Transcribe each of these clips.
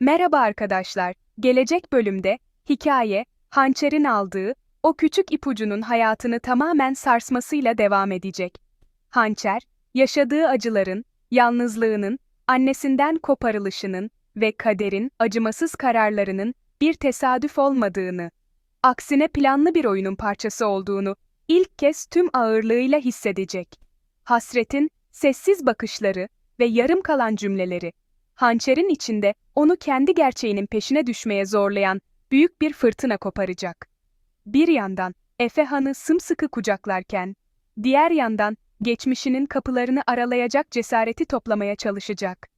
Merhaba arkadaşlar. Gelecek bölümde hikaye, hançerin aldığı o küçük ipucunun hayatını tamamen sarsmasıyla devam edecek. Hançer, yaşadığı acıların, yalnızlığının, annesinden koparılışının ve kaderin acımasız kararlarının bir tesadüf olmadığını, aksine planlı bir oyunun parçası olduğunu ilk kez tüm ağırlığıyla hissedecek. Hasretin sessiz bakışları ve yarım kalan cümleleri hançerin içinde onu kendi gerçeğinin peşine düşmeye zorlayan büyük bir fırtına koparacak. Bir yandan Efe Han'ı sımsıkı kucaklarken, diğer yandan geçmişinin kapılarını aralayacak cesareti toplamaya çalışacak.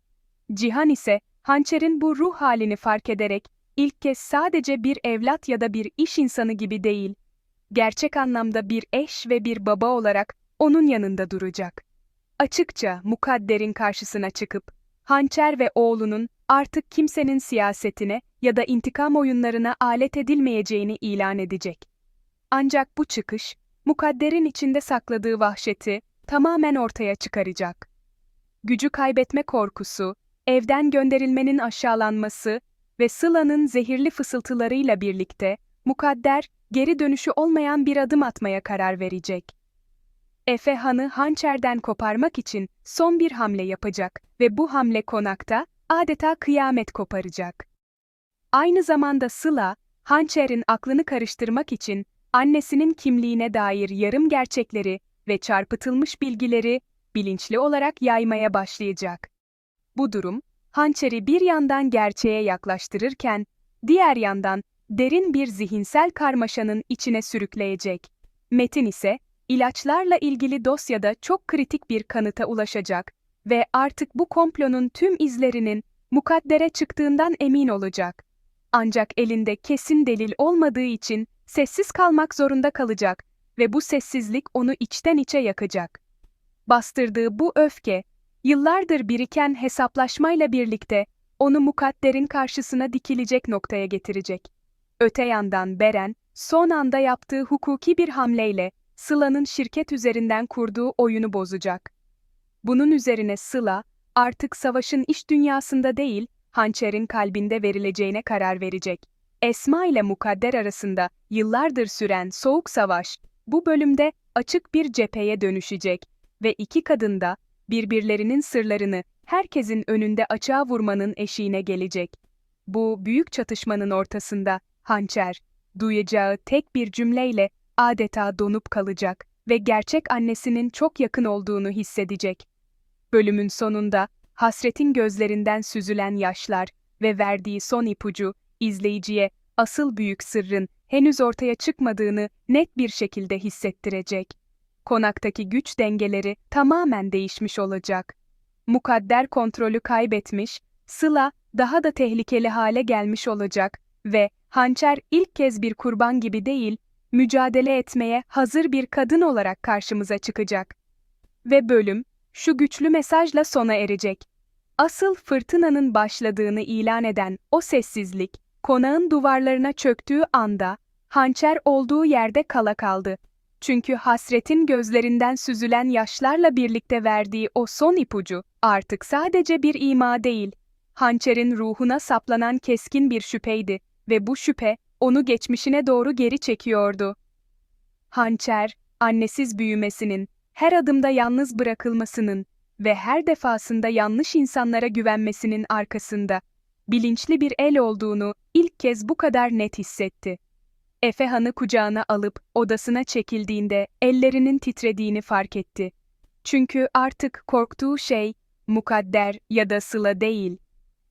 Cihan ise hançerin bu ruh halini fark ederek ilk kez sadece bir evlat ya da bir iş insanı gibi değil, gerçek anlamda bir eş ve bir baba olarak onun yanında duracak. Açıkça mukadderin karşısına çıkıp Hançer ve oğlunun artık kimsenin siyasetine ya da intikam oyunlarına alet edilmeyeceğini ilan edecek. Ancak bu çıkış, mukadderin içinde sakladığı vahşeti tamamen ortaya çıkaracak. Gücü kaybetme korkusu, evden gönderilmenin aşağılanması ve Sıla'nın zehirli fısıltılarıyla birlikte, mukadder, geri dönüşü olmayan bir adım atmaya karar verecek. Efe Han'ı hançerden koparmak için son bir hamle yapacak ve bu hamle konakta adeta kıyamet koparacak. Aynı zamanda Sıla, hançerin aklını karıştırmak için annesinin kimliğine dair yarım gerçekleri ve çarpıtılmış bilgileri bilinçli olarak yaymaya başlayacak. Bu durum, hançeri bir yandan gerçeğe yaklaştırırken, diğer yandan derin bir zihinsel karmaşanın içine sürükleyecek. Metin ise, ilaçlarla ilgili dosyada çok kritik bir kanıta ulaşacak ve artık bu komplonun tüm izlerinin mukaddere çıktığından emin olacak. Ancak elinde kesin delil olmadığı için sessiz kalmak zorunda kalacak ve bu sessizlik onu içten içe yakacak. Bastırdığı bu öfke, yıllardır biriken hesaplaşmayla birlikte onu mukadderin karşısına dikilecek noktaya getirecek. Öte yandan Beren, son anda yaptığı hukuki bir hamleyle Sıla'nın şirket üzerinden kurduğu oyunu bozacak. Bunun üzerine Sıla, artık savaşın iş dünyasında değil, hançerin kalbinde verileceğine karar verecek. Esma ile Mukadder arasında yıllardır süren soğuk savaş, bu bölümde açık bir cepheye dönüşecek ve iki kadın da birbirlerinin sırlarını herkesin önünde açığa vurmanın eşiğine gelecek. Bu büyük çatışmanın ortasında hançer, duyacağı tek bir cümleyle adeta donup kalacak ve gerçek annesinin çok yakın olduğunu hissedecek. Bölümün sonunda hasretin gözlerinden süzülen yaşlar ve verdiği son ipucu izleyiciye asıl büyük sırrın henüz ortaya çıkmadığını net bir şekilde hissettirecek. Konaktaki güç dengeleri tamamen değişmiş olacak. Mukadder kontrolü kaybetmiş, Sıla daha da tehlikeli hale gelmiş olacak ve hançer ilk kez bir kurban gibi değil, mücadele etmeye hazır bir kadın olarak karşımıza çıkacak. Ve bölüm, şu güçlü mesajla sona erecek. Asıl fırtınanın başladığını ilan eden o sessizlik, konağın duvarlarına çöktüğü anda, hançer olduğu yerde kala kaldı. Çünkü hasretin gözlerinden süzülen yaşlarla birlikte verdiği o son ipucu, artık sadece bir ima değil, hançerin ruhuna saplanan keskin bir şüpheydi ve bu şüphe, onu geçmişine doğru geri çekiyordu. Hançer, annesiz büyümesinin, her adımda yalnız bırakılmasının ve her defasında yanlış insanlara güvenmesinin arkasında bilinçli bir el olduğunu ilk kez bu kadar net hissetti. Efe Han'ı kucağına alıp odasına çekildiğinde ellerinin titrediğini fark etti. Çünkü artık korktuğu şey mukadder ya da sıla değil.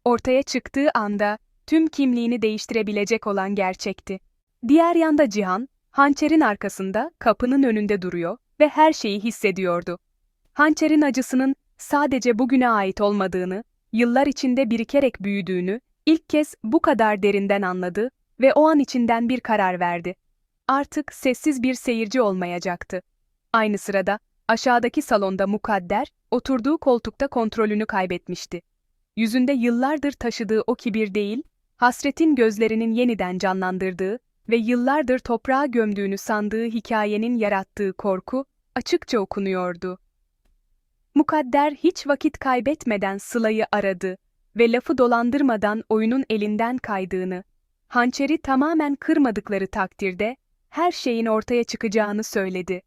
Ortaya çıktığı anda tüm kimliğini değiştirebilecek olan gerçekti. Diğer yanda Cihan, hançerin arkasında, kapının önünde duruyor ve her şeyi hissediyordu. Hançerin acısının sadece bugüne ait olmadığını, yıllar içinde birikerek büyüdüğünü ilk kez bu kadar derinden anladı ve o an içinden bir karar verdi. Artık sessiz bir seyirci olmayacaktı. Aynı sırada aşağıdaki salonda Mukadder oturduğu koltukta kontrolünü kaybetmişti. Yüzünde yıllardır taşıdığı o kibir değil, hasretin gözlerinin yeniden canlandırdığı ve yıllardır toprağa gömdüğünü sandığı hikayenin yarattığı korku açıkça okunuyordu. Mukadder hiç vakit kaybetmeden Sıla'yı aradı ve lafı dolandırmadan oyunun elinden kaydığını, hançeri tamamen kırmadıkları takdirde her şeyin ortaya çıkacağını söyledi.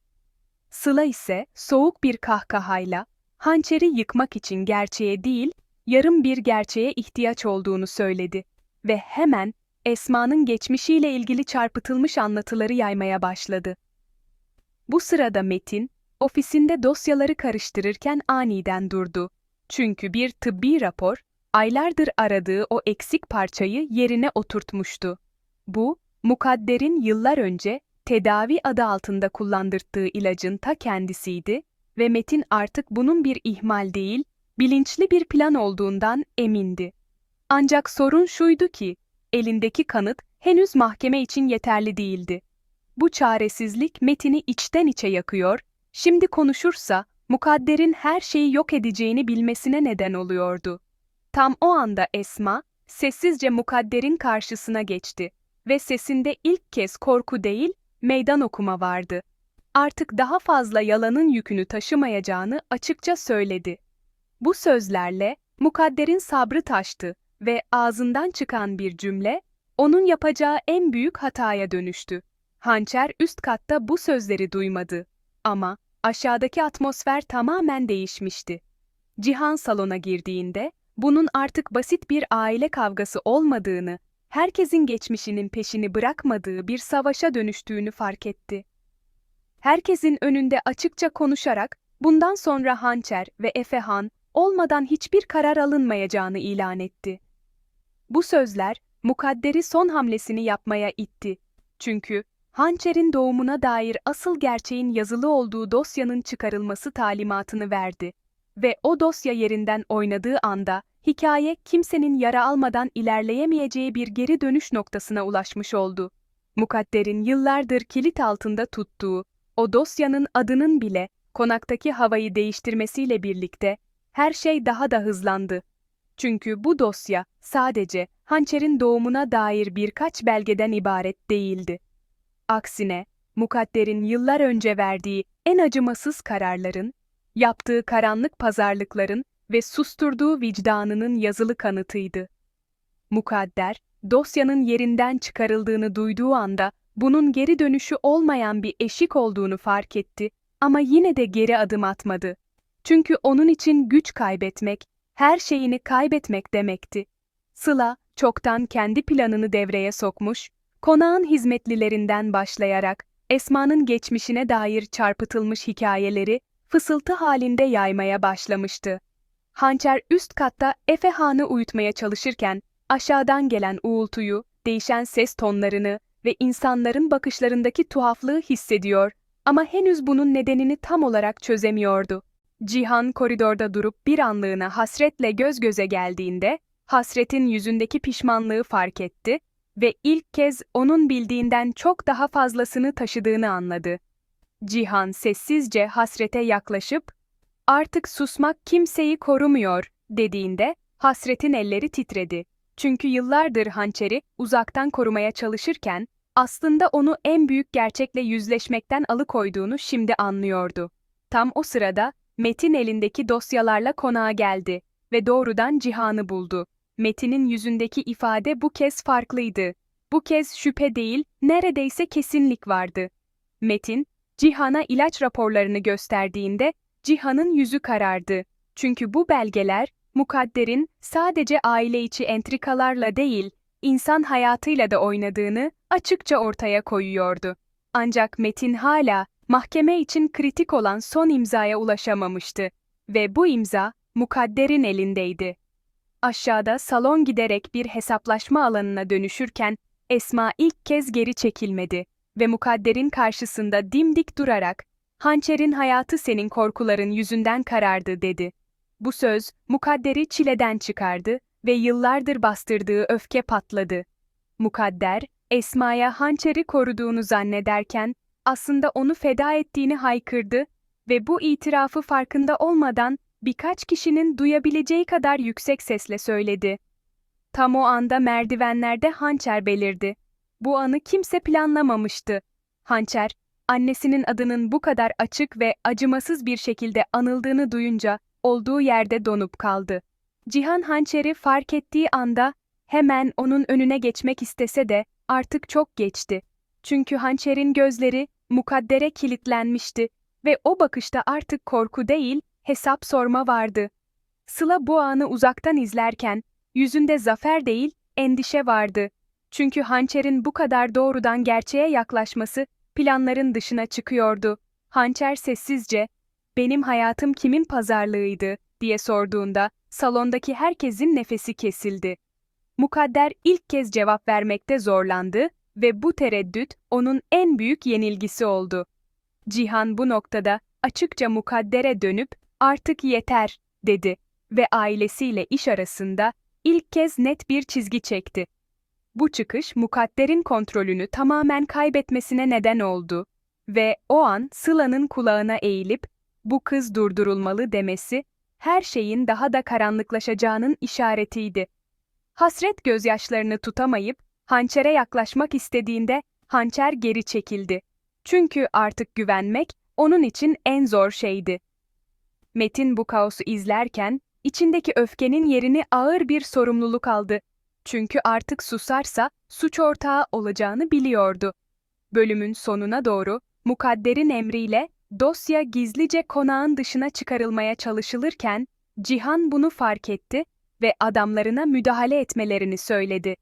Sıla ise soğuk bir kahkahayla hançeri yıkmak için gerçeğe değil, yarım bir gerçeğe ihtiyaç olduğunu söyledi ve hemen Esma'nın geçmişiyle ilgili çarpıtılmış anlatıları yaymaya başladı. Bu sırada Metin, ofisinde dosyaları karıştırırken aniden durdu. Çünkü bir tıbbi rapor, aylardır aradığı o eksik parçayı yerine oturtmuştu. Bu, Mukadder'in yıllar önce tedavi adı altında kullandırttığı ilacın ta kendisiydi ve Metin artık bunun bir ihmal değil, bilinçli bir plan olduğundan emindi. Ancak sorun şuydu ki, elindeki kanıt henüz mahkeme için yeterli değildi. Bu çaresizlik Metin'i içten içe yakıyor, şimdi konuşursa mukadderin her şeyi yok edeceğini bilmesine neden oluyordu. Tam o anda Esma, sessizce mukadderin karşısına geçti ve sesinde ilk kez korku değil, meydan okuma vardı. Artık daha fazla yalanın yükünü taşımayacağını açıkça söyledi. Bu sözlerle mukadderin sabrı taştı ve ağzından çıkan bir cümle, onun yapacağı en büyük hataya dönüştü. Hançer üst katta bu sözleri duymadı. Ama aşağıdaki atmosfer tamamen değişmişti. Cihan salona girdiğinde, bunun artık basit bir aile kavgası olmadığını, herkesin geçmişinin peşini bırakmadığı bir savaşa dönüştüğünü fark etti. Herkesin önünde açıkça konuşarak, bundan sonra Hançer ve Efehan olmadan hiçbir karar alınmayacağını ilan etti. Bu sözler, mukadderi son hamlesini yapmaya itti. Çünkü Hançer'in doğumuna dair asıl gerçeğin yazılı olduğu dosyanın çıkarılması talimatını verdi. Ve o dosya yerinden oynadığı anda, hikaye kimsenin yara almadan ilerleyemeyeceği bir geri dönüş noktasına ulaşmış oldu. Mukadder'in yıllardır kilit altında tuttuğu, o dosyanın adının bile, konaktaki havayı değiştirmesiyle birlikte, her şey daha da hızlandı. Çünkü bu dosya sadece hançerin doğumuna dair birkaç belgeden ibaret değildi. Aksine, Mukadder'in yıllar önce verdiği en acımasız kararların, yaptığı karanlık pazarlıkların ve susturduğu vicdanının yazılı kanıtıydı. Mukadder, dosyanın yerinden çıkarıldığını duyduğu anda bunun geri dönüşü olmayan bir eşik olduğunu fark etti ama yine de geri adım atmadı. Çünkü onun için güç kaybetmek, her şeyini kaybetmek demekti. Sıla, çoktan kendi planını devreye sokmuş, konağın hizmetlilerinden başlayarak Esma'nın geçmişine dair çarpıtılmış hikayeleri fısıltı halinde yaymaya başlamıştı. Hançer üst katta Efe Han'ı uyutmaya çalışırken aşağıdan gelen uğultuyu, değişen ses tonlarını ve insanların bakışlarındaki tuhaflığı hissediyor ama henüz bunun nedenini tam olarak çözemiyordu. Cihan koridorda durup bir anlığına hasretle göz göze geldiğinde, hasretin yüzündeki pişmanlığı fark etti ve ilk kez onun bildiğinden çok daha fazlasını taşıdığını anladı. Cihan sessizce hasrete yaklaşıp, artık susmak kimseyi korumuyor dediğinde hasretin elleri titredi. Çünkü yıllardır hançeri uzaktan korumaya çalışırken aslında onu en büyük gerçekle yüzleşmekten alıkoyduğunu şimdi anlıyordu. Tam o sırada Metin elindeki dosyalarla konağa geldi ve doğrudan Cihan'ı buldu. Metin'in yüzündeki ifade bu kez farklıydı. Bu kez şüphe değil, neredeyse kesinlik vardı. Metin, Cihan'a ilaç raporlarını gösterdiğinde Cihan'ın yüzü karardı. Çünkü bu belgeler, Mukadder'in sadece aile içi entrikalarla değil, insan hayatıyla da oynadığını açıkça ortaya koyuyordu. Ancak Metin hala mahkeme için kritik olan son imzaya ulaşamamıştı ve bu imza Mukadder'in elindeydi. Aşağıda salon giderek bir hesaplaşma alanına dönüşürken Esma ilk kez geri çekilmedi ve Mukadder'in karşısında dimdik durarak "Hançer'in hayatı senin korkuların yüzünden karardı." dedi. Bu söz Mukadder'i çileden çıkardı ve yıllardır bastırdığı öfke patladı. Mukadder, Esma'ya hançeri koruduğunu zannederken aslında onu feda ettiğini haykırdı ve bu itirafı farkında olmadan birkaç kişinin duyabileceği kadar yüksek sesle söyledi. Tam o anda merdivenlerde hançer belirdi. Bu anı kimse planlamamıştı. Hançer, annesinin adının bu kadar açık ve acımasız bir şekilde anıldığını duyunca olduğu yerde donup kaldı. Cihan hançeri fark ettiği anda hemen onun önüne geçmek istese de artık çok geçti. Çünkü hançerin gözleri mukaddere kilitlenmişti ve o bakışta artık korku değil, hesap sorma vardı. Sıla bu anı uzaktan izlerken yüzünde zafer değil, endişe vardı. Çünkü hançerin bu kadar doğrudan gerçeğe yaklaşması planların dışına çıkıyordu. Hançer sessizce, "Benim hayatım kimin pazarlığıydı?" diye sorduğunda salondaki herkesin nefesi kesildi. Mukadder ilk kez cevap vermekte zorlandı ve bu tereddüt onun en büyük yenilgisi oldu. Cihan bu noktada açıkça Mukadder'e dönüp "Artık yeter." dedi ve ailesiyle iş arasında ilk kez net bir çizgi çekti. Bu çıkış Mukadder'in kontrolünü tamamen kaybetmesine neden oldu ve o an Sıla'nın kulağına eğilip "Bu kız durdurulmalı." demesi her şeyin daha da karanlıklaşacağının işaretiydi. Hasret gözyaşlarını tutamayıp hançere yaklaşmak istediğinde hançer geri çekildi. Çünkü artık güvenmek onun için en zor şeydi. Metin bu kaosu izlerken içindeki öfkenin yerini ağır bir sorumluluk aldı. Çünkü artık susarsa suç ortağı olacağını biliyordu. Bölümün sonuna doğru Mukadder'in emriyle dosya gizlice konağın dışına çıkarılmaya çalışılırken Cihan bunu fark etti ve adamlarına müdahale etmelerini söyledi.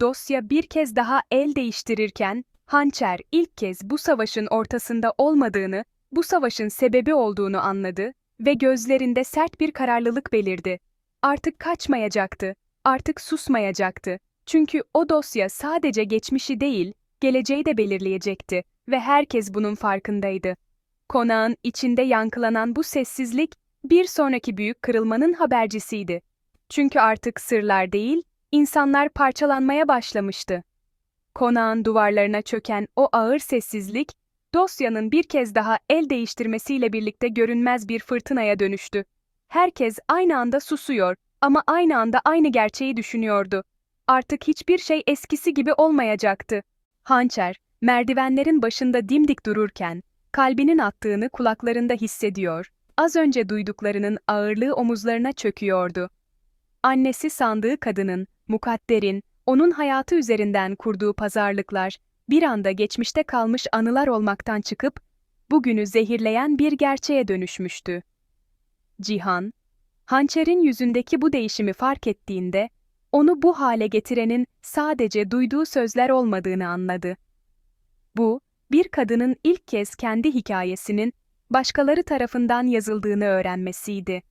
Dosya bir kez daha el değiştirirken Hançer ilk kez bu savaşın ortasında olmadığını, bu savaşın sebebi olduğunu anladı ve gözlerinde sert bir kararlılık belirdi. Artık kaçmayacaktı, artık susmayacaktı. Çünkü o dosya sadece geçmişi değil, geleceği de belirleyecekti ve herkes bunun farkındaydı. Konağın içinde yankılanan bu sessizlik bir sonraki büyük kırılmanın habercisiydi. Çünkü artık sırlar değil, insanlar parçalanmaya başlamıştı. Konağın duvarlarına çöken o ağır sessizlik, dosyanın bir kez daha el değiştirmesiyle birlikte görünmez bir fırtınaya dönüştü. Herkes aynı anda susuyor ama aynı anda aynı gerçeği düşünüyordu. Artık hiçbir şey eskisi gibi olmayacaktı. Hançer, merdivenlerin başında dimdik dururken, kalbinin attığını kulaklarında hissediyor, az önce duyduklarının ağırlığı omuzlarına çöküyordu. Annesi sandığı kadının, mukadderin, onun hayatı üzerinden kurduğu pazarlıklar, bir anda geçmişte kalmış anılar olmaktan çıkıp, bugünü zehirleyen bir gerçeğe dönüşmüştü. Cihan, hançerin yüzündeki bu değişimi fark ettiğinde, onu bu hale getirenin sadece duyduğu sözler olmadığını anladı. Bu, bir kadının ilk kez kendi hikayesinin başkaları tarafından yazıldığını öğrenmesiydi.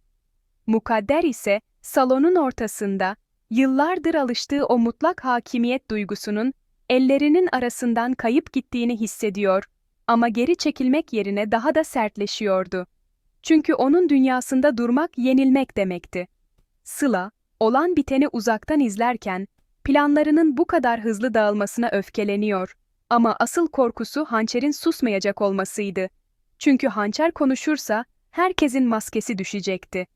Mukadder ise salonun ortasında yıllardır alıştığı o mutlak hakimiyet duygusunun ellerinin arasından kayıp gittiğini hissediyor ama geri çekilmek yerine daha da sertleşiyordu. Çünkü onun dünyasında durmak yenilmek demekti. Sıla, olan biteni uzaktan izlerken, planlarının bu kadar hızlı dağılmasına öfkeleniyor. Ama asıl korkusu hançerin susmayacak olmasıydı. Çünkü hançer konuşursa, herkesin maskesi düşecekti.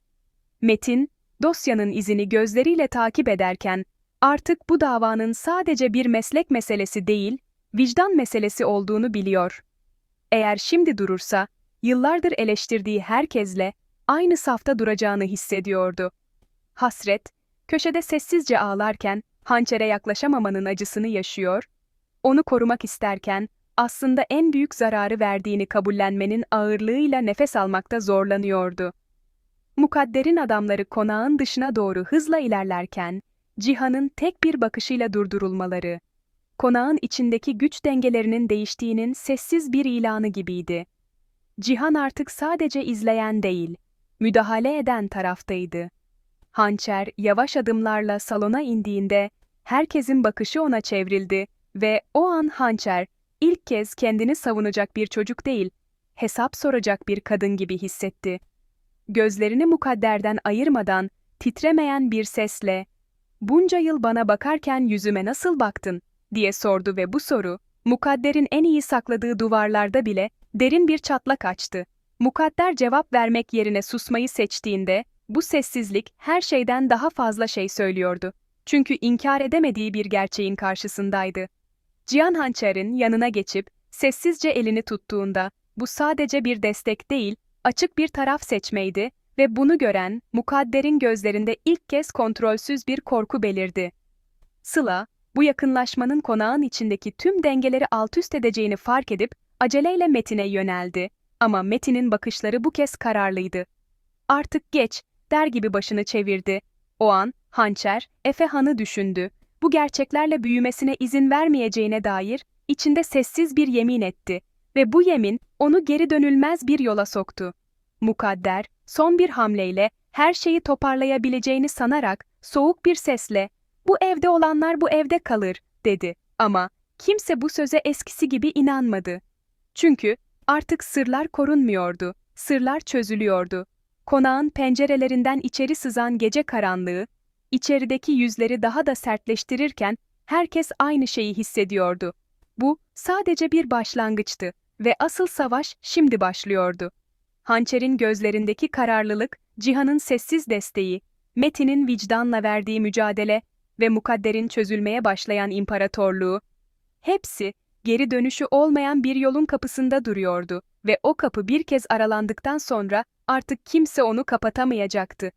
Metin, dosyanın izini gözleriyle takip ederken, artık bu davanın sadece bir meslek meselesi değil, vicdan meselesi olduğunu biliyor. Eğer şimdi durursa, yıllardır eleştirdiği herkesle aynı safta duracağını hissediyordu. Hasret, köşede sessizce ağlarken hançere yaklaşamamanın acısını yaşıyor, onu korumak isterken aslında en büyük zararı verdiğini kabullenmenin ağırlığıyla nefes almakta zorlanıyordu. Mukadder'in adamları konağın dışına doğru hızla ilerlerken, Cihan'ın tek bir bakışıyla durdurulmaları, konağın içindeki güç dengelerinin değiştiğinin sessiz bir ilanı gibiydi. Cihan artık sadece izleyen değil, müdahale eden taraftaydı. Hançer yavaş adımlarla salona indiğinde herkesin bakışı ona çevrildi ve o an Hançer ilk kez kendini savunacak bir çocuk değil, hesap soracak bir kadın gibi hissetti. Gözlerini mukadderden ayırmadan, titremeyen bir sesle, ''Bunca yıl bana bakarken yüzüme nasıl baktın?'' diye sordu ve bu soru, mukadderin en iyi sakladığı duvarlarda bile derin bir çatlak açtı. Mukadder cevap vermek yerine susmayı seçtiğinde, bu sessizlik her şeyden daha fazla şey söylüyordu. Çünkü inkar edemediği bir gerçeğin karşısındaydı. Cihan Hançer'in yanına geçip sessizce elini tuttuğunda bu sadece bir destek değil, açık bir taraf seçmeydi Ve bunu gören, Mukadder'in gözlerinde ilk kez kontrolsüz bir korku belirdi. Sıla, bu yakınlaşmanın konağın içindeki tüm dengeleri alt üst edeceğini fark edip, aceleyle Metin'e yöneldi. Ama Metin'in bakışları bu kez kararlıydı. Artık geç, der gibi başını çevirdi. O an, hançer, Efe Han'ı düşündü. Bu gerçeklerle büyümesine izin vermeyeceğine dair, içinde sessiz bir yemin etti. Ve bu yemin, onu geri dönülmez bir yola soktu. Mukadder, son bir hamleyle, her şeyi toparlayabileceğini sanarak, soğuk bir sesle, bu evde olanlar bu evde kalır, dedi. Ama, kimse bu söze eskisi gibi inanmadı. Çünkü, artık sırlar korunmuyordu, sırlar çözülüyordu. Konağın pencerelerinden içeri sızan gece karanlığı, içerideki yüzleri daha da sertleştirirken, herkes aynı şeyi hissediyordu. Bu, sadece bir başlangıçtı ve asıl savaş şimdi başlıyordu. Hançer'in gözlerindeki kararlılık, Cihan'ın sessiz desteği, Metin'in vicdanla verdiği mücadele ve Mukadder'in çözülmeye başlayan imparatorluğu, hepsi geri dönüşü olmayan bir yolun kapısında duruyordu ve o kapı bir kez aralandıktan sonra artık kimse onu kapatamayacaktı.